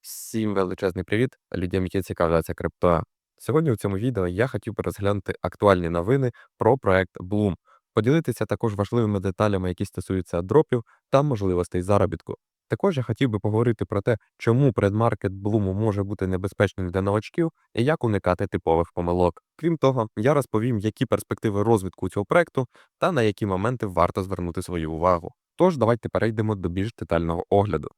Всім величезний привіт людям, які цікавляться крипто. Сьогодні у цьому відео я хотів би розглянути актуальні новини про проект Bloom, поділитися також важливими деталями, які стосуються дропів та можливостей заробітку. Також я хотів би поговорити про те, чому предмаркет Bloom може бути небезпечним для новачків і як уникати типових помилок. Крім того, я розповім, які перспективи розвитку цього проекту та на які моменти варто звернути свою увагу. Тож давайте перейдемо до більш детального огляду.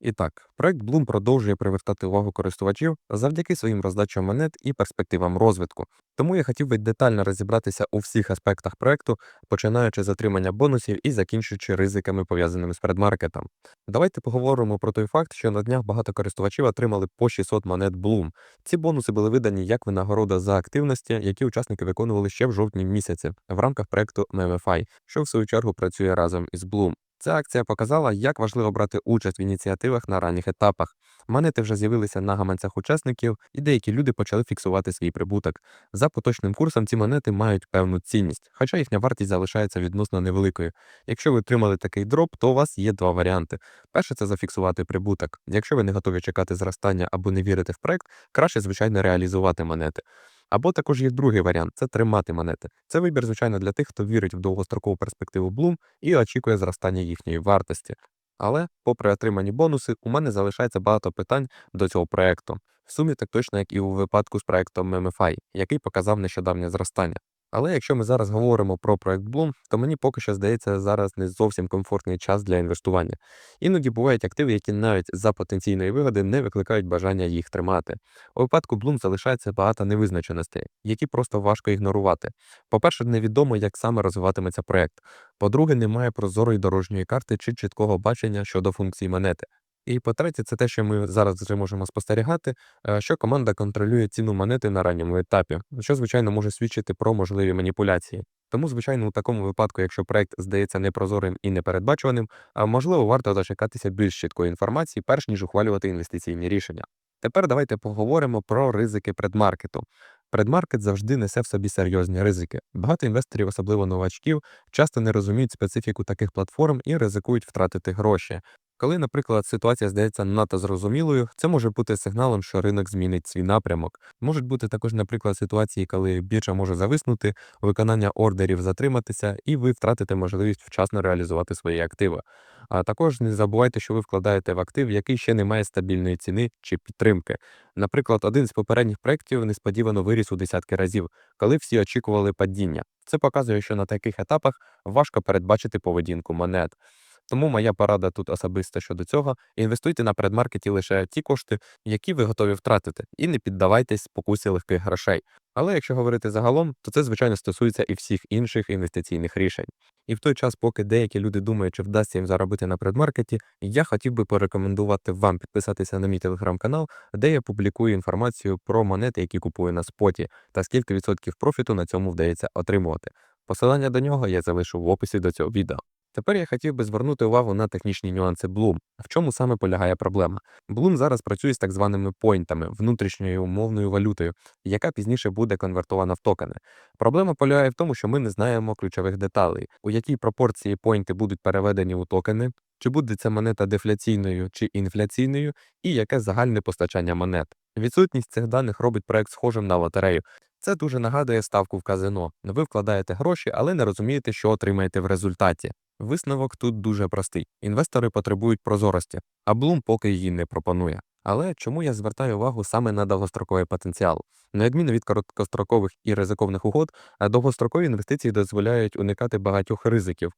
І так, проект Bloom продовжує привертати увагу користувачів завдяки своїм роздачам монет і перспективам розвитку. Тому я хотів би детально розібратися у всіх аспектах проекту, починаючи з отримання бонусів і закінчуючи ризиками, пов'язаними з предмаркетом. Давайте поговоримо про той факт, що на днях багато користувачів отримали по 600 монет Bloom. Ці бонуси були видані як винагорода за активності, які учасники виконували ще в жовтні місяці в рамках проекту MMFI, що в свою чергу працює разом із Bloom. Ця акція показала, як важливо брати участь в ініціативах на ранніх етапах. Монети вже з'явилися на гаманцях учасників, і деякі люди почали фіксувати свій прибуток. За поточним курсом ці монети мають певну цінність, хоча їхня вартість залишається відносно невеликою. Якщо ви отримали такий дроп, то у вас є два варіанти. Перше це зафіксувати прибуток. Якщо ви не готові чекати зростання або не вірите в проект, краще, звичайно, реалізувати монети. Або також є другий варіант це тримати монети. Це вибір, звичайно, для тих, хто вірить в довгострокову перспективу Bloom і очікує зростання їхньої вартості. Але, попри отримані бонуси, у мене залишається багато питань до цього проекту. В сумі так точно, як і у випадку з проектом MFI, який показав нещодавнє зростання. Але якщо ми зараз говоримо про проект Bloom, то мені поки що здається зараз не зовсім комфортний час для інвестування. Іноді бувають активи, які навіть за потенційної вигоди не викликають бажання їх тримати. У випадку Bloom залишається багато невизначеностей, які просто важко ігнорувати. По-перше, невідомо, як саме розвиватиметься проект. По-друге, немає прозорої дорожньої карти чи чіткого бачення щодо функцій монети. І по-третє, це те, що ми зараз вже можемо спостерігати, е, що команда контролює ціну монети на ранньому етапі, що, звичайно, може свідчити про можливі маніпуляції. Тому, звичайно, у такому випадку, якщо проект здається непрозорим і непередбачуваним, можливо, варто дочекатися більш чіткої інформації, перш ніж ухвалювати інвестиційні рішення. Тепер давайте поговоримо про ризики предмаркету. Предмаркет завжди несе в собі серйозні ризики. Багато інвесторів, особливо новачків, часто не розуміють специфіку таких платформ і ризикують втратити гроші. Коли, наприклад, ситуація здається надто зрозумілою, це може бути сигналом, що ринок змінить свій напрямок. Можуть бути також, наприклад, ситуації, коли біржа може зависнути, виконання ордерів затриматися, і ви втратите можливість вчасно реалізувати свої активи. А також не забувайте, що ви вкладаєте в актив, який ще не має стабільної ціни чи підтримки. Наприклад, один з попередніх проєктів несподівано виріс у десятки разів, коли всі очікували падіння. Це показує, що на таких етапах важко передбачити поведінку монет. Тому моя порада тут особиста щодо цього: інвестуйте на предмаркеті лише ті кошти, які ви готові втратити, і не піддавайтесь спокусі легких грошей. Але якщо говорити загалом, то це звичайно стосується і всіх інших інвестиційних рішень. І в той час, поки деякі люди думають, чи вдасться їм заробити на предмаркеті, я хотів би порекомендувати вам підписатися на мій телеграм-канал, де я публікую інформацію про монети, які купую на споті, та скільки відсотків профіту на цьому вдається отримувати. Посилання до нього я залишу в описі до цього відео. Тепер я хотів би звернути увагу на технічні нюанси Bloom. В чому саме полягає проблема? Bloom зараз працює з так званими поінтами, внутрішньою умовною валютою, яка пізніше буде конвертована в токени. Проблема полягає в тому, що ми не знаємо ключових деталей, у якій пропорції поінти будуть переведені у токени, чи буде ця монета дефляційною чи інфляційною, і яке загальне постачання монет. Відсутність цих даних робить проект схожим на лотерею. Це дуже нагадує ставку в казино. Ви вкладаєте гроші, але не розумієте, що отримаєте в результаті. Висновок тут дуже простий: інвестори потребують прозорості, а Bloom поки її не пропонує. Але чому я звертаю увагу саме на довгостроковий потенціал? На відміну від короткострокових і ризиковних угод, довгострокові інвестиції дозволяють уникати багатьох ризиків.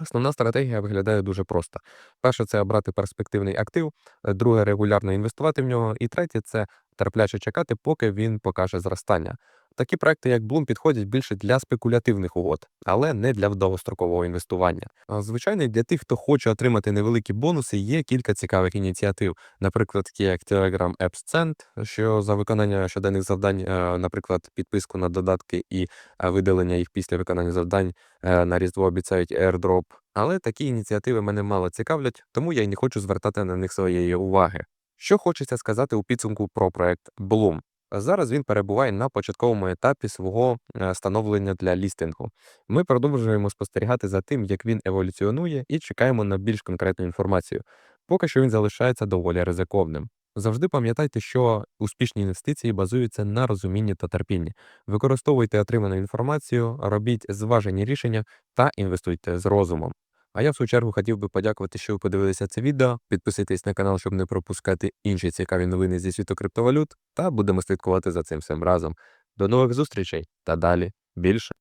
Основна стратегія виглядає дуже просто: перше це обрати перспективний актив, друге регулярно інвестувати в нього, і третє це терпляче чекати, поки він покаже зростання. Такі проекти, як Bloom, підходять більше для спекулятивних угод, але не для довгострокового інвестування. Звичайно, для тих, хто хоче отримати невеликі бонуси, є кілька цікавих ініціатив, наприклад, такі як Telegram Apps Cent, що за виконання щоденних завдань, е, наприклад, підписку на додатки і е, видалення їх після виконання завдань е, на різдво обіцяють airdrop. Але такі ініціативи мене мало цікавлять, тому я й не хочу звертати на них своєї уваги. Що хочеться сказати у підсумку про проект Bloom. Зараз він перебуває на початковому етапі свого е, становлення для лістингу. Ми продовжуємо спостерігати за тим, як він еволюціонує, і чекаємо на більш конкретну інформацію. Поки що він залишається доволі ризиковним. Завжди пам'ятайте, що успішні інвестиції базуються на розумінні та терпінні. Використовуйте отриману інформацію, робіть зважені рішення та інвестуйте з розумом. А я в свою чергу хотів би подякувати, що ви подивилися це відео. Підписуйтесь на канал, щоб не пропускати інші цікаві новини зі світу криптовалют, та будемо слідкувати за цим всім разом. До нових зустрічей та далі більше.